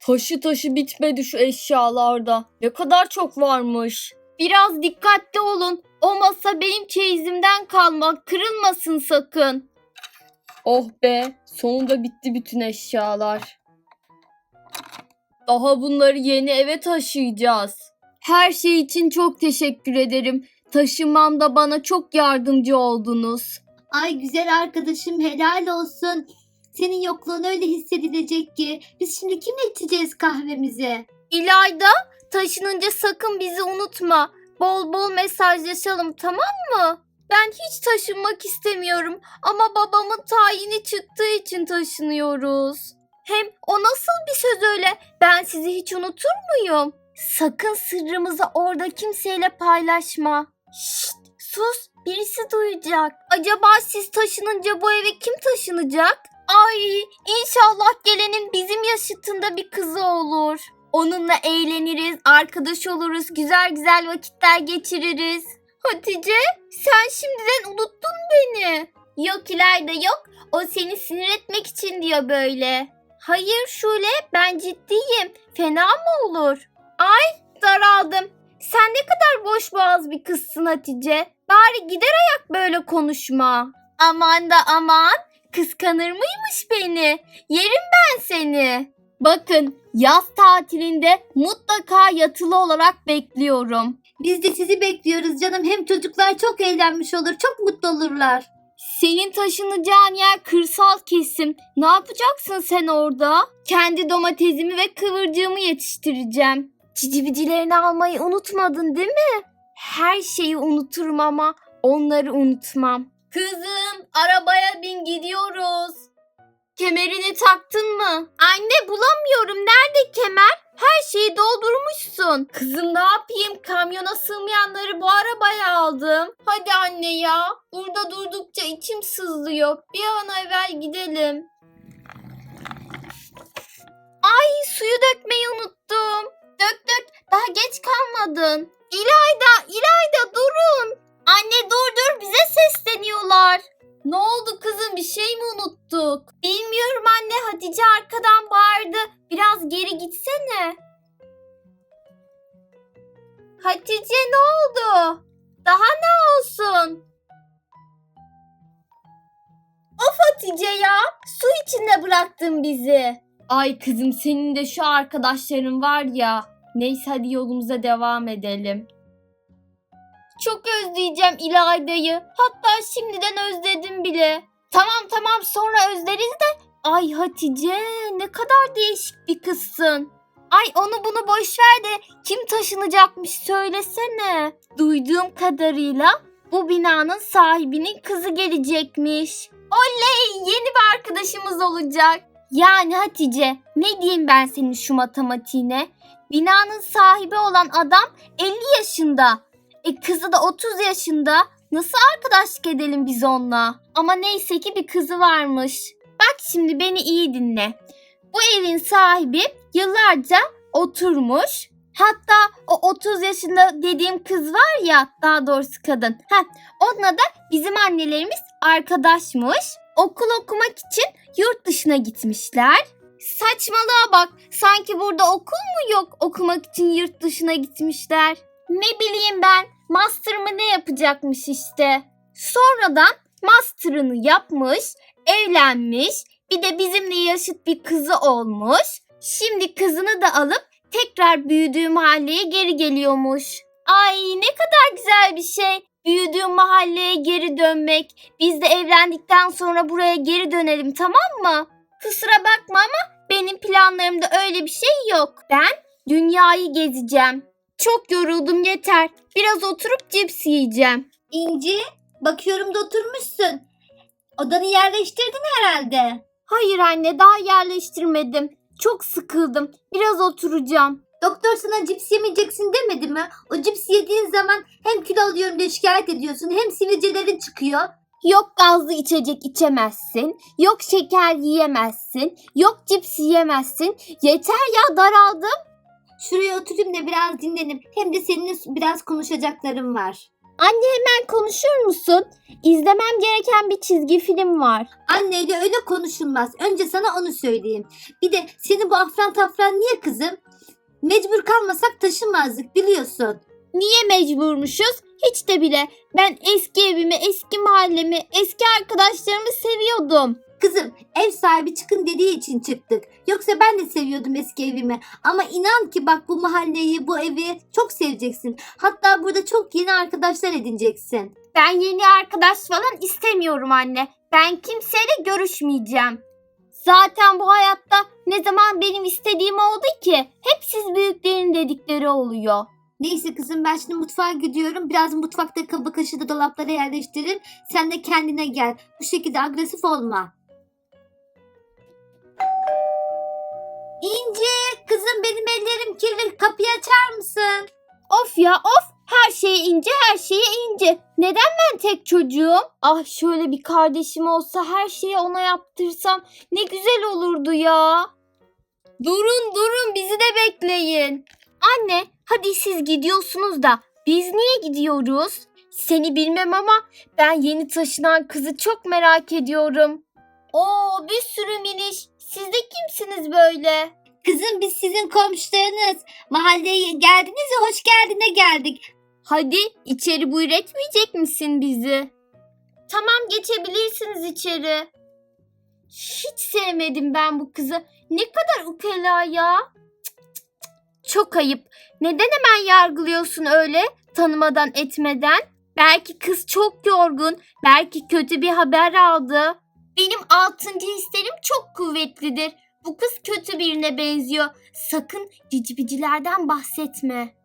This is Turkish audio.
Taşı taşı bitmedi şu eşyalarda. Ne kadar çok varmış. Biraz dikkatli olun. O masa benim çeyizimden kalma. Kırılmasın sakın. Oh be, sonunda bitti bütün eşyalar. Daha bunları yeni eve taşıyacağız. Her şey için çok teşekkür ederim. Taşımamda bana çok yardımcı oldunuz. Ay güzel arkadaşım helal olsun. Senin yokluğun öyle hissedilecek ki. Biz şimdi kimle içeceğiz kahvemizi? İlayda, taşınınca sakın bizi unutma. Bol bol mesajlaşalım tamam mı? Ben hiç taşınmak istemiyorum ama babamın tayini çıktığı için taşınıyoruz. Hem o nasıl bir söz öyle? Ben sizi hiç unutur muyum? Sakın sırrımızı orada kimseyle paylaşma. Şşt, sus. Birisi duyacak. Acaba siz taşınınca bu eve kim taşınacak? Ay, inşallah gelenin bizim yaşıtında bir kızı olur. Onunla eğleniriz, arkadaş oluruz, güzel güzel vakitler geçiririz. Hatice, sen şimdiden unuttun beni. Yok İlayda yok. O seni sinir etmek için diyor böyle. Hayır Şule, ben ciddiyim. Fena mı olur? Ay, daraldım. Sen ne kadar boş boğaz bir kızsın Hatice. Bari gider ayak böyle konuşma. Aman da aman. Kıskanır mıymış beni? Yerim ben seni. Bakın yaz tatilinde mutlaka yatılı olarak bekliyorum. Biz de sizi bekliyoruz canım. Hem çocuklar çok eğlenmiş olur. Çok mutlu olurlar. Senin taşınacağın yer kırsal kesim. Ne yapacaksın sen orada? Kendi domatesimi ve kıvırcığımı yetiştireceğim. Cicibicilerini almayı unutmadın değil mi? Her şeyi unuturum ama onları unutmam. Kızım arabaya bin gidiyoruz. Kemerini taktın mı? Anne bulamıyorum. Nerede kemer? Her şeyi doldurmuşsun. Kızım ne yapayım? Kamyona sığmayanları bu arabaya aldım. Hadi anne ya. Burada durdukça içim sızlıyor. Bir an evvel gidelim. Ay suyu dökmeyi unuttum. Dök dök. Daha geç kalmadın. İlayda, sesleniyorlar. Ne oldu kızım bir şey mi unuttuk? Bilmiyorum anne Hatice arkadan bağırdı. Biraz geri gitsene. Hatice ne oldu? Daha ne olsun? Of Hatice ya. Su içinde bıraktın bizi. Ay kızım senin de şu arkadaşların var ya. Neyse hadi yolumuza devam edelim. Çok özleyeceğim İlayda'yı. Hatta şimdiden özledim bile. Tamam tamam sonra özleriz de. Ay Hatice ne kadar değişik bir kızsın. Ay onu bunu boş ver de kim taşınacakmış söylesene. Duyduğum kadarıyla bu binanın sahibinin kızı gelecekmiş. Oley yeni bir arkadaşımız olacak. Yani Hatice ne diyeyim ben senin şu matematiğine? Binanın sahibi olan adam 50 yaşında. E kızı da 30 yaşında. Nasıl arkadaşlık edelim biz onunla? Ama neyse ki bir kızı varmış. Bak şimdi beni iyi dinle. Bu evin sahibi yıllarca oturmuş. Hatta o 30 yaşında dediğim kız var ya daha doğrusu kadın. Heh, onunla da bizim annelerimiz arkadaşmış. Okul okumak için yurt dışına gitmişler. Saçmalığa bak. Sanki burada okul mu yok okumak için yurt dışına gitmişler. Ne bileyim ben. Master mı ne yapacakmış işte. Sonradan master'ını yapmış, evlenmiş, bir de bizimle yaşıt bir kızı olmuş. Şimdi kızını da alıp tekrar büyüdüğü mahalleye geri geliyormuş. Ay ne kadar güzel bir şey. Büyüdüğüm mahalleye geri dönmek. Biz de evlendikten sonra buraya geri dönelim tamam mı? Kusura bakma ama benim planlarımda öyle bir şey yok. Ben dünyayı gezeceğim. Çok yoruldum yeter. Biraz oturup cips yiyeceğim. İnci bakıyorum da oturmuşsun. Odanı yerleştirdin herhalde. Hayır anne daha yerleştirmedim. Çok sıkıldım. Biraz oturacağım. Doktor sana cips yemeyeceksin demedi mi? O cips yediğin zaman hem kilo alıyorum diye şikayet ediyorsun hem sivilcelerin çıkıyor. Yok gazlı içecek içemezsin. Yok şeker yiyemezsin. Yok cips yiyemezsin. Yeter ya daraldım. Şuraya oturayım da biraz dinlenim. Hem de seninle biraz konuşacaklarım var. Anne hemen konuşur musun? İzlemem gereken bir çizgi film var. Anneyle öyle konuşulmaz. Önce sana onu söyleyeyim. Bir de senin bu afran tafran niye kızım? Mecbur kalmasak taşımazdık biliyorsun. Niye mecburmuşuz? Hiç de bile. Ben eski evimi, eski mahallemi, eski arkadaşlarımı seviyordum. Kızım ev sahibi çıkın dediği için çıktık. Yoksa ben de seviyordum eski evimi. Ama inan ki bak bu mahalleyi, bu evi çok seveceksin. Hatta burada çok yeni arkadaşlar edineceksin. Ben yeni arkadaş falan istemiyorum anne. Ben kimseyle görüşmeyeceğim. Zaten bu hayatta ne zaman benim istediğim oldu ki? Hep siz büyüklerin dedikleri oluyor. Neyse kızım ben şimdi mutfağa gidiyorum. Biraz mutfakta kabı kaşığı da dolaplara yerleştirin. Sen de kendine gel. Bu şekilde agresif olma. İnci kızım benim ellerim kirli. Kapıyı açar mısın? Of ya of her şeye ince her şeye ince. Neden ben tek çocuğum? Ah şöyle bir kardeşim olsa her şeyi ona yaptırsam ne güzel olurdu ya. Durun durun bizi de bekleyin. Anne hadi siz gidiyorsunuz da biz niye gidiyoruz? Seni bilmem ama ben yeni taşınan kızı çok merak ediyorum. Oo bir sürü miniş. Siz de kimsiniz böyle? Kızım biz sizin komşularınız. Mahalleye geldiniz ya hoş geldine geldik. Hadi içeri buyur etmeyecek misin bizi? Tamam geçebilirsiniz içeri. Hiç sevmedim ben bu kızı. Ne kadar ukala ya. Cık, cık, cık. Çok ayıp. neden hemen yargılıyorsun öyle tanımadan etmeden? Belki kız çok yorgun, belki kötü bir haber aldı. Benim altıncı hislerim çok kuvvetlidir. Bu kız kötü birine benziyor. Sakın cicibicilerden bahsetme.